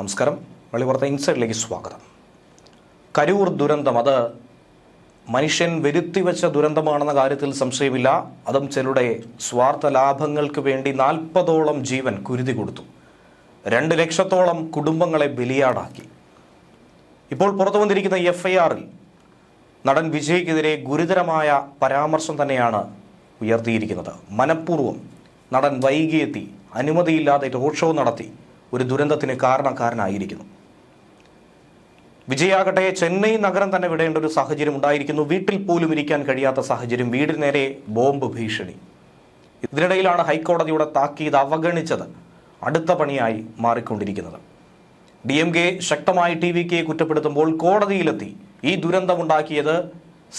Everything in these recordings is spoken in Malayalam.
നമസ്കാരം. വെളിപ്പുറത്തെ ഇൻസൈഡിലേക്ക് സ്വാഗതം. കരൂർ ദുരന്തം അത് മനുഷ്യൻ വരുത്തിവെച്ച ദുരന്തമാണെന്ന കാര്യത്തിൽ സംശയമില്ല. അതും ചിലരുടെ സ്വാർത്ഥ ലാഭങ്ങൾക്ക് വേണ്ടി നാൽപ്പതോളം ജീവൻ കുരുതി കൊടുത്തു. രണ്ട് ലക്ഷത്തോളം കുടുംബങ്ങളെ ബലിയാടാക്കി. ഇപ്പോൾ പുറത്തു വന്നിരിക്കുന്ന എഫ് ഐ ആറിൽ നടൻ വിജയ്ക്കെതിരെ ഗുരുതരമായ പരാമർശം തന്നെയാണ് ഉയർത്തിയിരിക്കുന്നത്. മനഃപൂർവം നടൻ വൈകിയെത്തി അനുമതിയില്ലാതെ റോഡ് ഷോ നടത്തി. ഒരു ദുരന്തത്തിന് കാരണക്കാരനായിരിക്കുന്നു. വിജയാകട്ടെ ചെന്നൈ നഗരം തന്നെ വിടേണ്ട ഒരു സാഹചര്യം ഉണ്ടായിരിക്കുന്നു. വീട്ടിൽ പോലും ഇരിക്കാൻ കഴിയാത്ത സാഹചര്യം. വീടിന് നേരെ ബോംബ് ഭീഷണി. ഇതിനിടയിലാണ് ഹൈക്കോടതിയുടെ താക്കീത് അവഗണിച്ചത്. അടുത്ത പണിയായി മാറിക്കൊണ്ടിരിക്കുന്നത്. ഡി എം കെ ശക്തമായി ടി വി കെയെ കുറ്റപ്പെടുത്തുമ്പോൾ കോടതിയിലെത്തി. ഈ ദുരന്തമുണ്ടാക്കിയത്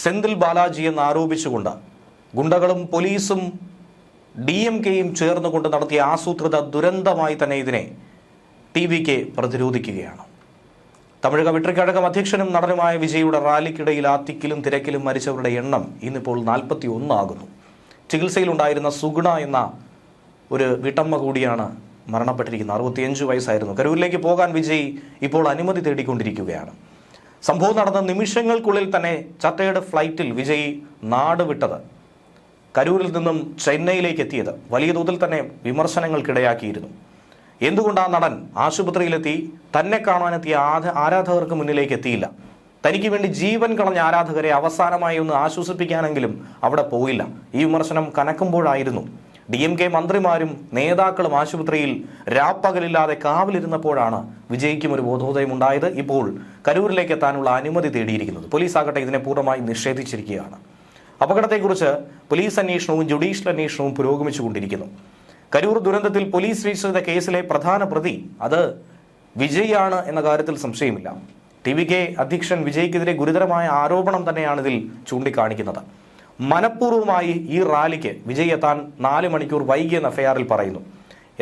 സെന്തിൽ ബാലാജി എന്ന് ആരോപിച്ചുകൊണ്ട് ഗുണ്ടകളും പോലീസും ഡി എം കെയും ചേർന്നുകൊണ്ട് നടത്തിയ ആസൂത്രിത ദുരന്തമായി തന്നെ ഇതിനെ ടി വി കെ പ്രതിരോധിക്കുകയാണ്. തമിഴക വെട്രിക്കഴകം അധ്യക്ഷനും നടനുമായ വിജയുടെ റാലിക്കിടയിൽ ആത്തിക്കിലും തിക്കിലും തിരക്കിലും മരിച്ചവരുടെ എണ്ണം ഇന്നിപ്പോൾ നാൽപ്പത്തി ഒന്നാകുന്നു ചികിത്സയിലുണ്ടായിരുന്ന സുഗുണ എന്ന ഒരു വീട്ടമ്മ കൂടിയാണ് മരണപ്പെട്ടിരിക്കുന്നത്. അറുപത്തിയഞ്ച് വയസ്സായിരുന്നു. കരൂരിലേക്ക് പോകാൻ വിജയ് ഇപ്പോൾ അനുമതി തേടിക്കൊണ്ടിരിക്കുകയാണ്. സംഭവം നടന്ന നിമിഷങ്ങൾക്കുള്ളിൽ തന്നെ ചത്തയുടെ ഫ്ലൈറ്റിൽ വിജയ് നാട് വിട്ടത്. കരൂരിൽ നിന്നും ചെന്നൈയിലേക്ക് എത്തിയത്. വലിയ തോതിൽ തന്നെ വിമർശനങ്ങൾക്കിടയാക്കിയിരുന്നു. എന്തുകൊണ്ട് ആ നടൻ ആശുപത്രിയിലെത്തി തന്നെ കാണാനെത്തിയ ആരാധകർക്ക് മുന്നിലേക്ക് എത്തിയില്ല തനിക്ക് വേണ്ടി ജീവൻ കളഞ്ഞ ആരാധകരെ അവസാനമായി ഒന്ന് ആശ്വസിപ്പിക്കാനെങ്കിലും അവിടെ പോയില്ല. ഈ വിമർശനം കനക്കുമ്പോഴായിരുന്നു. ഡി എം കെ മന്ത്രിമാരും നേതാക്കളും ആശുപത്രിയിൽ രാപ്പകലില്ലാതെ കാവലിരുന്നപ്പോഴാണ് വിജയിക്കും ഒരു ബോധോദയം ഉണ്ടായത് ഇപ്പോൾ കരൂരിലേക്ക് എത്താനുള്ള അനുമതി തേടിയിരിക്കുന്നത്. പോലീസ് ആകട്ടെ ഇതിനെ പൂർണമായി നിഷേധിച്ചിരിക്കുകയാണ്. അപകടത്തെക്കുറിച്ച് പോലീസ് അന്വേഷണവും ജുഡീഷ്യൽ അന്വേഷണവും പുരോഗമിച്ചുകൊണ്ടിരിക്കുന്നു. കരൂർ ദുരന്തത്തിൽ പോലീസ് രജിസ്റ്റർ ചെയ്ത കേസിലെ പ്രധാന പ്രതി അത് വിജയാണ് എന്ന കാര്യത്തിൽ സംശയമില്ല. ടി വി കെ അധ്യക്ഷൻ വിജയ്ക്കെതിരെ ഗുരുതരമായ ആരോപണം തന്നെയാണ് ഇതിൽ ചൂണ്ടിക്കാണിക്കുന്നത്. മനഃപൂർവമായി ഈ റാലിക്ക് വിജയ് എത്താൻ നാല് മണിക്കൂർ വൈകിയെന്ന് എഫ്ഐആറിൽ പറയുന്നു.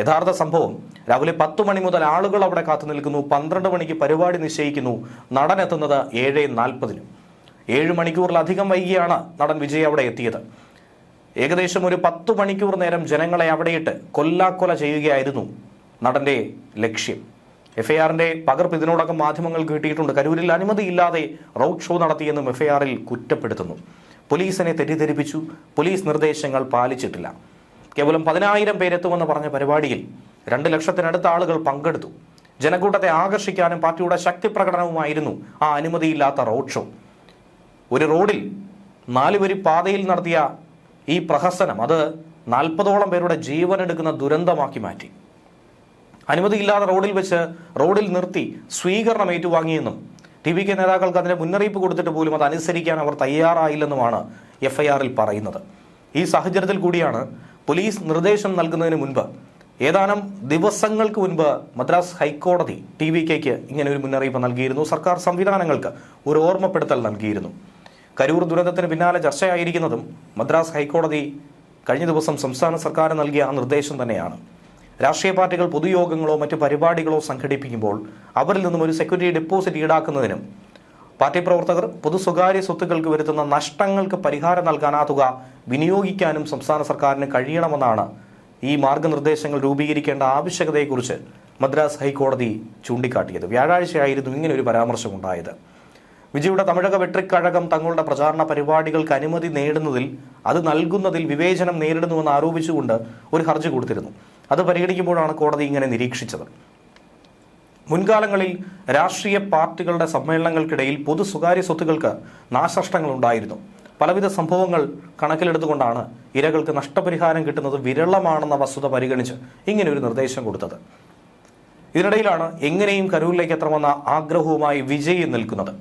യഥാർത്ഥ സംഭവം രാവിലെ പത്ത് മണി മുതൽ ആളുകൾ അവിടെ കാത്തു നിൽക്കുന്നു പന്ത്രണ്ട് മണിക്ക് പരിപാടി നിശ്ചയിക്കുന്നു നടൻ എത്തുന്നത് ഏഴ് നാൽപ്പതിനും. ഏഴ് മണിക്കൂറിലധികം വൈകിയാണ് നടൻ വിജയ് അവിടെ എത്തിയത്. ഏകദേശം ഒരു പത്ത് മണിക്കൂർ നേരം ജനങ്ങളെ അവിടെയിട്ട് കൊല്ലാക്കൊല ചെയ്യുകയായിരുന്നു നടന്റെ ലക്ഷ്യം. എഫ് ഐ ആറിന്റെ പകർപ്പ് ഇതിനോടകം മാധ്യമങ്ങൾക്ക് കിട്ടിയിട്ടുണ്ട്. കരൂരിൽ അനുമതിയില്ലാതെ റോഡ് ഷോ നടത്തിയെന്നും എഫ് ഐ ആറിൽ കുറ്റപ്പെടുത്തുന്നു. പോലീസിനെ തെറ്റിദ്ധരിപ്പിച്ചു. പോലീസ് നിർദ്ദേശങ്ങൾ പാലിച്ചിട്ടില്ല. കേവലം പതിനായിരം പേരെത്തുമെന്ന് പറഞ്ഞ പരിപാടിയിൽ രണ്ട് ലക്ഷത്തിനടുത്ത ആളുകൾ പങ്കെടുത്തു. ജനക്കൂട്ടത്തെ ആകർഷിക്കാനും പാർട്ടിയുടെ ശക്തി പ്രകടനവുമായിരുന്നു ആ അനുമതിയില്ലാത്ത റോഡ് ഷോ. ഒരു റോഡിൽ നാലുവരി പാതയിൽ നടത്തിയ ഈ പ്രഹസനം അത് നാൽപ്പതോളം പേരുടെ ജീവൻ എടുക്കുന്ന ദുരന്തമാക്കി മാറ്റി. അനുമതിയില്ലാതെ റോഡിൽ വെച്ച് റോഡിൽ നിർത്തി സ്വീകരണം ഏറ്റുവാങ്ങിയെന്നും ടി വി കെ നേതാക്കൾക്ക് അതിന് മുന്നറിയിപ്പ് കൊടുത്തിട്ട് പോലും അത് അനുസരിക്കാൻ അവർ തയ്യാറായില്ലെന്നുമാണ് എഫ് ഐ ആറിൽ പറയുന്നത്. ഈ സാഹചര്യത്തിൽ കൂടിയാണ് പോലീസ് നിർദ്ദേശം നൽകുന്നതിന് മുൻപ് ഏതാനും ദിവസങ്ങൾക്ക് മുൻപ് മദ്രാസ് ഹൈക്കോടതി ടി വി കെക്ക് ഇങ്ങനെ ഒരു മുന്നറിയിപ്പ് നൽകിയിരുന്നു. സർക്കാർ സംവിധാനങ്ങൾക്ക് ഒരു ഓർമ്മപ്പെടുത്തൽ നൽകിയിരുന്നു. കരൂർ ദുരന്തത്തിന് പിന്നാലെ ചർച്ചയായിരിക്കുന്നതും മദ്രാസ് ഹൈക്കോടതി കഴിഞ്ഞ ദിവസം സംസ്ഥാന സർക്കാർ നൽകിയ ആ നിർദ്ദേശം തന്നെയാണ്. രാഷ്ട്രീയ പാർട്ടികൾ പൊതുയോഗങ്ങളോ മറ്റ് പരിപാടികളോ സംഘടിപ്പിക്കുമ്പോൾ അവരിൽ നിന്നും ഒരു സെക്യൂരിറ്റി ഡെപ്പോസിറ്റ് ഈടാക്കുന്നതിനും പാർട്ടി പ്രവർത്തകർ പൊതു സ്വകാര്യ സ്വത്തുക്കൾക്ക് വരുത്തുന്ന നഷ്ടങ്ങൾക്ക് പരിഹാരം നൽകാൻ ആ തുക വിനിയോഗിക്കാനും സംസ്ഥാന സർക്കാരിന് കഴിയണമെന്നാണ് ഈ മാർഗനിർദ്ദേശങ്ങൾ രൂപീകരിക്കേണ്ട ആവശ്യകതയെക്കുറിച്ച് മദ്രാസ് ഹൈക്കോടതി ചൂണ്ടിക്കാട്ടിയത്. വ്യാഴാഴ്ചയായിരുന്നു ഇങ്ങനെ ഒരു പരാമർശം ഉണ്ടായത് വിജയുടെ തമിഴക വെട്രിക്കഴകം തങ്ങളുടെ പ്രചാരണ പരിപാടികൾക്ക് അനുമതി നേടുന്നതിൽ അത് നൽകുന്നതിൽ വിവേചനം നേരിടുന്നുവെന്ന് ആരോപിച്ചുകൊണ്ട് ഒരു ഹർജി കൊടുത്തിരുന്നു. അത് പരിഗണിക്കുമ്പോഴാണ് കോടതി ഇങ്ങനെ നിരീക്ഷിച്ചത്. മുൻകാലങ്ങളിൽ രാഷ്ട്രീയ പാർട്ടികളുടെ സമ്മേളനങ്ങൾക്കിടയിൽ പൊതു സ്വകാര്യ സ്വത്തുക്കൾക്ക് നാശനഷ്ടങ്ങൾ ഉണ്ടായിരുന്നു പലവിധ സംഭവങ്ങൾ കണക്കിലെടുത്തുകൊണ്ടാണ് ഇരകൾക്ക് നഷ്ടപരിഹാരം കിട്ടുന്നത് വിരളമാണെന്ന വസ്തുത പരിഗണിച്ച് ഇങ്ങനെ ഒരു നിർദ്ദേശം കൊടുത്തത്. ഇതിനിടയിലാണ് എങ്ങനെയും കരൂരിലേക്ക് എത്തണമെന്ന ആഗ്രഹവുമായി വിജയ് നിൽക്കുന്നത്.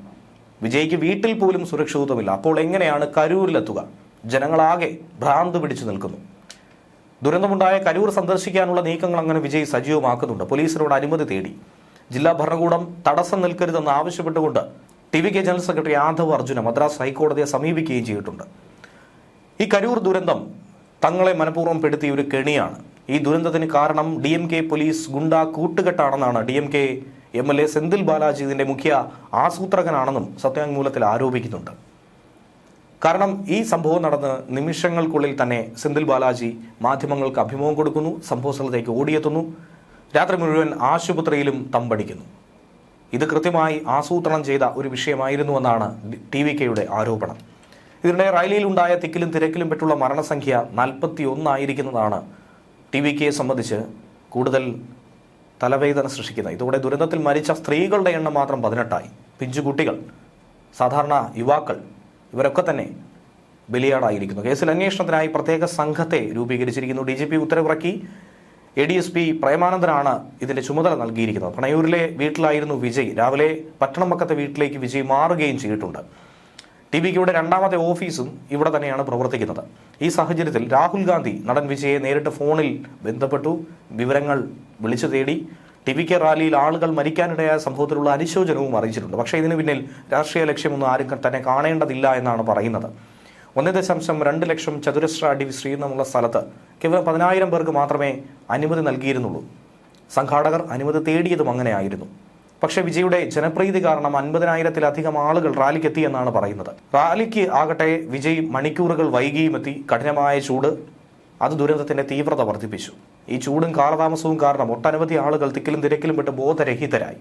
വിജയ്ക്ക് വീട്ടിൽ പോലും സുരക്ഷിതത്വമില്ല. അപ്പോൾ എങ്ങനെയാണ് കരൂരിലെത്തുക? ജനങ്ങളാകെ ഭ്രാന്ത് പിടിച്ചു നിൽക്കുന്നു. ദുരന്തമുണ്ടായ കരൂർ സന്ദർശിക്കാനുള്ള നീക്കങ്ങൾ അങ്ങനെ വിജയ് സജീവമാക്കുന്നുണ്ട്. പോലീസിനോട് അനുമതി തേടി. ജില്ലാ ഭരണകൂടം തടസ്സം നിൽക്കരുതെന്ന് ആവശ്യപ്പെട്ടുകൊണ്ട് T V K general secretary Aadhav Arjuna Madras ഹൈക്കോടതിയെ സമീപിക്കുകയും ചെയ്തിട്ടുണ്ട്. ഈ കരൂർ ദുരന്തം തങ്ങളെ മനഃപൂർവം പെടുത്തിയ ഒരു കെണിയാണ്. ഈ ദുരന്തത്തിന് കാരണം ഡി എം കെ പോലീസ് ഗുണ്ട കൂട്ടുകെട്ടാണെന്നാണ് D M K M L A Senthil Balaji ഇതിന്റെ മുഖ്യ ആസൂത്രകനാണെന്നും സത്യവാങ്മൂലത്തിൽ ആരോപിക്കുന്നുണ്ട്. കാരണം ഈ സംഭവം നടന്ന് നിമിഷങ്ങൾക്കുള്ളിൽ തന്നെ സെന്തിൽ ബാലാജി മാധ്യമങ്ങൾക്ക് അഭിമുഖം കൊടുക്കുന്നു സംഭവ സ്ഥലത്തേക്ക് ഓടിയെത്തുന്നു രാത്രി മുഴുവൻ ആശുപത്രിയിലും തമ്പടിക്കുന്നു. ഇത് കൃത്യമായി ആസൂത്രണം ചെയ്ത ഒരു വിഷയമായിരുന്നുവെന്നാണ് ടി വി കെയുടെ ആരോപണം. ഇതിനിടെ റൈലിയിലുണ്ടായ തിക്കിലും തിരക്കിലും പെട്ടുള്ള മരണസംഖ്യ നാൽപ്പത്തി ഒന്നായിരിക്കുന്നതാണ് ടി വി കെയെ സംബന്ധിച്ച് കൂടുതൽ തലവേദന സൃഷ്ടിക്കുന്നത് ഇതോടെ ദുരന്തത്തിൽ മരിച്ച സ്ത്രീകളുടെ എണ്ണം മാത്രം പതിനെട്ടായി. പിഞ്ചുകുട്ടികൾ സാധാരണ യുവാക്കൾ ഇവരൊക്കെ തന്നെ ബലിയാടായിരിക്കുന്നു. കേസിൽ അന്വേഷണത്തിനായി പ്രത്യേക സംഘത്തെ രൂപീകരിച്ചിരിക്കുന്നു. ഡി ജി പി ഉത്തരവിറക്കി. എ ഡി എസ് പി പ്രേമാനന്ദനാണ് ഇതിന്റെ ചുമതല നൽകിയിരിക്കുന്നത്. പണയൂരിലെ വീട്ടിലായിരുന്നു വിജയ്. രാവിലെ പട്ടണമക്കത്തെ വീട്ടിലേക്ക് വിജയ് മാറുകയും ചെയ്തിട്ടുണ്ട്. ടി വിക്ക് രണ്ടാമത്തെ ഓഫീസും ഇവിടെ തന്നെയാണ് പ്രവർത്തിക്കുന്നത്. ഈ സാഹചര്യത്തിൽ രാഹുൽ ഗാന്ധി നടൻ വിജയെ നേരിട്ട് ഫോണിൽ ബന്ധപ്പെട്ടു. വിവരങ്ങൾ വിളിച്ചു തേടി ടി വി കെ റാലിയിൽ ആളുകൾ മരിക്കാനിടയായ സംഭവത്തിലുള്ള അനുശോചനവും അറിയിച്ചിട്ടുണ്ട്. പക്ഷേ ഇതിന് പിന്നിൽ രാഷ്ട്രീയ ലക്ഷ്യമൊന്നും ആരും തന്നെ കാണേണ്ടതില്ല എന്നാണ് പറയുന്നത്. ഒന്ന് ദശാംശം രണ്ട് ലക്ഷം ചതുരശ്ര അടി വിസ്തീർണമുള്ള സ്ഥലത്ത് കേവലം പതിനായിരം പേർക്ക് മാത്രമേ അനുമതി നൽകിയിരുന്നുള്ളൂ. സംഘാടകർ അനുമതി തേടിയതും അങ്ങനെയായിരുന്നു. പക്ഷേ വിജയുടെ ജനപ്രീതി കാരണം അൻപതിനായിരത്തിലധികം ആളുകൾ റാലിക്ക് എത്തിയെന്നാണ് പറയുന്നത്. റാലിക്ക് ആകട്ടെ വിജയ് മണിക്കൂറുകൾ വൈകിയും എത്തി കഠിനമായ ചൂട് അത് ദുരന്തത്തിന്റെ തീവ്രത വർദ്ധിപ്പിച്ചു. ഈ ചൂടും കാലതാമസവും കാരണം ഒട്ടനവധി ആളുകൾ തിക്കിലും തിരക്കിലും വിട്ട് ബോധരഹിതരായി.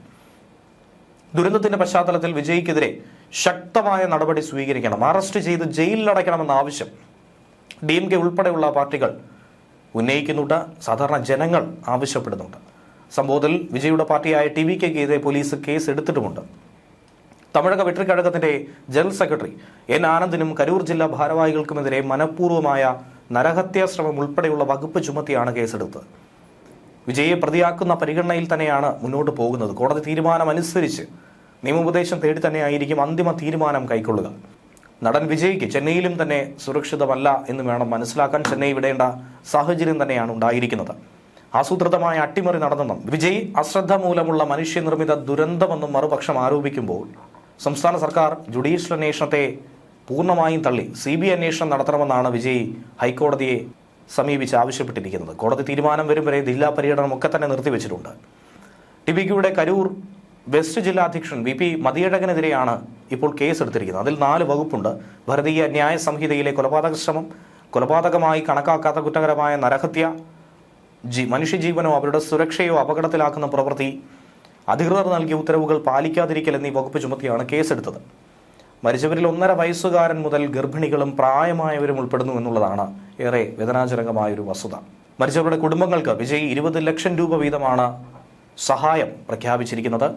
ദുരന്തത്തിന്റെ പശ്ചാത്തലത്തിൽ വിജയ്ക്കെതിരെ ശക്തമായ നടപടി സ്വീകരിക്കണം. അറസ്റ്റ് ചെയ്ത് ജയിലിലടയ്ക്കണമെന്ന ആവശ്യം ഡി എം കെ ഉൾപ്പെടെയുള്ള പാർട്ടികൾ ഉന്നയിക്കുന്നുണ്ട്. സാധാരണ ജനങ്ങൾ ആവശ്യപ്പെടുന്നുണ്ട്. സംഭവത്തിൽ വിജയുടെ പാർട്ടിയായ ടി വി കെക്കെതിരെ പോലീസ് കേസ് എടുത്തിട്ടുമുണ്ട് തമിഴക വെട്രിക്കഴകത്തിന്റെ ജനറൽ സെക്രട്ടറി എൻ ആനന്ദിനും കരൂർ ജില്ലാ ഭാരവാഹികൾക്കുമെതിരെ മനഃപൂർവമായ നരഹത്യാശ്രമം ഉൾപ്പെടെയുള്ള വകുപ്പ് ചുമത്തിയാണ് കേസെടുത്തത്. വിജയെ പ്രതിയാക്കുന്ന പരിഗണനയിൽ തന്നെയാണ് മുന്നോട്ട് പോകുന്നത്. കോടതി തീരുമാനമനുസരിച്ച് നിയമോപദേശം തേടി തന്നെയായിരിക്കും അന്തിമ തീരുമാനം കൈക്കൊള്ളുക. നടൻ വിജയ്ക്ക് ചെന്നൈയിലും തന്നെ സുരക്ഷിതമല്ല എന്ന് വേണം മനസ്സിലാക്കാൻ ചെന്നൈ വിടേണ്ട സാഹചര്യം തന്നെയാണ് ഉണ്ടായിരിക്കുന്നത്. ആസൂത്രിതമായ അട്ടിമറി നടന്നെന്നും വിജയ് അശ്രദ്ധ മൂലമുള്ള മനുഷ്യനിർമ്മിത ദുരന്തമെന്നും മറുപക്ഷം ആരോപിക്കുമ്പോൾ സംസ്ഥാന സർക്കാർ ജുഡീഷ്യൽ അന്വേഷണത്തെ പൂർണമായും തള്ളി. സി ബി അന്വേഷണം നടത്തണമെന്നാണ് വിജയ് ഹൈക്കോടതിയെ സമീപിച്ച് ആവശ്യപ്പെട്ടിരിക്കുന്നത്. കോടതി തീരുമാനം വരും വരെ ജില്ലാ പര്യടനം ഒക്കെ തന്നെ നിർത്തിവെച്ചിട്ടുണ്ട്. ടിബിക്കിയുടെ കരൂർ വെസ്റ്റ് ജില്ലാ അധ്യക്ഷൻ വി പി മതിയഴകനെതിരെയാണ് ഇപ്പോൾ കേസ് എടുത്തിരിക്കുന്നത് അതിൽ നാല് വകുപ്പുണ്ട്. ഭാരതീയ ന്യായ സംഹിതയിലെ കൊലപാതക ശ്രമം കൊലപാതകമായി കണക്കാക്കാത്ത കുറ്റകരമായ നരഹത്യ ജി മനുഷ്യജീവനോ അവരുടെ സുരക്ഷയോ അപകടത്തിലാക്കുന്ന പ്രവൃത്തി അധികൃതർ നൽകിയ ഉത്തരവുകൾ പാലിക്കാതിരിക്കൽ എന്നീ വകുപ്പ് ചുമത്തിയാണ് കേസെടുത്തത്. മരിച്ചവരിൽ ഒന്നര വയസ്സുകാരൻ മുതൽ ഗർഭിണികളും പ്രായമായവരും ഉൾപ്പെടുന്നു എന്നുള്ളതാണ് ഏറെ വേദനാജനകമായ ഒരു വസ്തുത. മരിച്ചവരുടെ കുടുംബങ്ങൾക്ക് വിജയ് ഇരുപത് ലക്ഷം രൂപ വീതമാണ് സഹായം പ്രഖ്യാപിച്ചിരിക്കുന്നത്.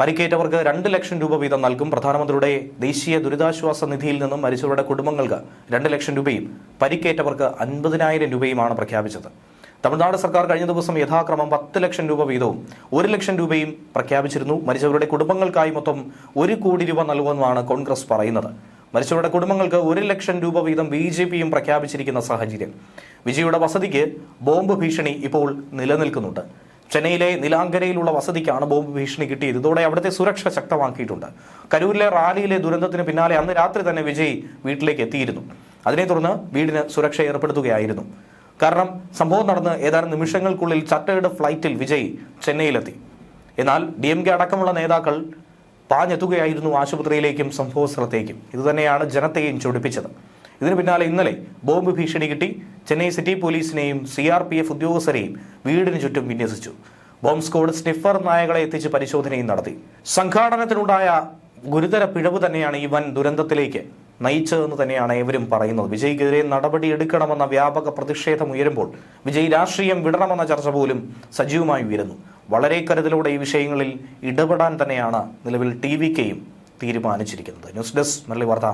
പരിക്കേറ്റവർക്ക് രണ്ട് ലക്ഷം രൂപ വീതം നൽകും. പ്രധാനമന്ത്രിയുടെ ദേശീയ ദുരിതാശ്വാസ നിധിയിൽ നിന്നും മരിച്ചവരുടെ കുടുംബങ്ങൾക്ക് രണ്ട് ലക്ഷം രൂപയും പരിക്കേറ്റവർക്ക് അൻപതിനായിരം രൂപയുമാണ് പ്രഖ്യാപിച്ചത്. തമിഴ്നാട് സർക്കാർ കഴിഞ്ഞ ദിവസം യഥാക്രമം പത്ത് ലക്ഷം രൂപ വീതവും ഒരു ലക്ഷം രൂപയും പ്രഖ്യാപിച്ചിരുന്നു. മരിച്ചവരുടെ കുടുംബങ്ങൾക്കായി മൊത്തം ഒരു കോടി രൂപ നൽകുമെന്നാണ് കോൺഗ്രസ് പറയുന്നത്. മരിച്ചവരുടെ കുടുംബങ്ങൾക്ക് ഒരു ലക്ഷം രൂപ വീതം ബി ജെ പിയും പ്രഖ്യാപിച്ചിരിക്കുന്ന സാഹചര്യം. വിജയുടെ വസതിക്ക് ബോംബ് ഭീഷണി ഇപ്പോൾ നിലനിൽക്കുന്നുണ്ട്. ചെന്നൈയിലെ നിലാങ്കരയിലുള്ള വസതിക്കാണ് ബോംബ് ഭീഷണി കിട്ടിയത്. ഇതോടെ അവിടുത്തെ സുരക്ഷ ശക്തമാക്കിയിട്ടുണ്ട്. കരൂരിലെ റാലിയിലെ ദുരന്തത്തിന് പിന്നാലെ അന്ന് രാത്രി തന്നെ വിജയ് വീട്ടിലേക്ക് എത്തിയിരുന്നു. അതിനെ തുടർന്ന് വീടിന് സുരക്ഷ ഏർപ്പെടുത്തുകയായിരുന്നു. കാരണം സംഭവം നടന്ന് ഏതാനും നിമിഷങ്ങൾക്കുള്ളിൽ ചട്ടയുടെ ഫ്ലൈറ്റിൽ വിജയ് ചെന്നൈയിലെത്തി. എന്നാൽ ഡി എം കെ അടക്കമുള്ള നേതാക്കൾ പാഞ്ഞെത്തുകയായിരുന്നു ആശുപത്രിയിലേക്കും സംഭവ സ്ഥലത്തേക്കും. ഇതുതന്നെയാണ് ജനത്തെയും ചൊടിപ്പിച്ചത്. ഇതിനു പിന്നാലെ ഇന്നലെ ബോംബ് ഭീഷണി കിട്ടി. ചെന്നൈ സിറ്റി പോലീസിനെയും സി ആർ പി എഫ് ഉദ്യോഗസ്ഥരെയും വീടിന് ചുറ്റും വിന്യസിച്ചു. ബോംബ് സ്ക്വാഡ് സ്നിഫർ നായകളെ എത്തിച്ച് പരിശോധനയും നടത്തി. സംഘാടനത്തിനുണ്ടായ ഗുരുതര പിഴവ് തന്നെയാണ് ഈ വൻ ദുരന്തത്തിലേക്ക് നയിച്ചതെന്ന് തന്നെയാണ് ഏവരും പറയുന്നത്. വിജയ്ക്കെതിരെ നടപടിയെടുക്കണമെന്ന വ്യാപക പ്രതിഷേധം ഉയരുമ്പോൾ വിജയ് രാഷ്ട്രീയം വിടണമെന്ന ചർച്ച പോലും സജീവമായി ഉയരുന്നു. വളരെ കരുതലോടെ ഈ വിഷയങ്ങളിൽ ഇടപെടാൻ തന്നെയാണ് നിലവിൽ ടി വി കെയും തീരുമാനിച്ചിരിക്കുന്നത്. ന്യൂസ് ഡെസ്ക് മല്ലി വാർത്ത.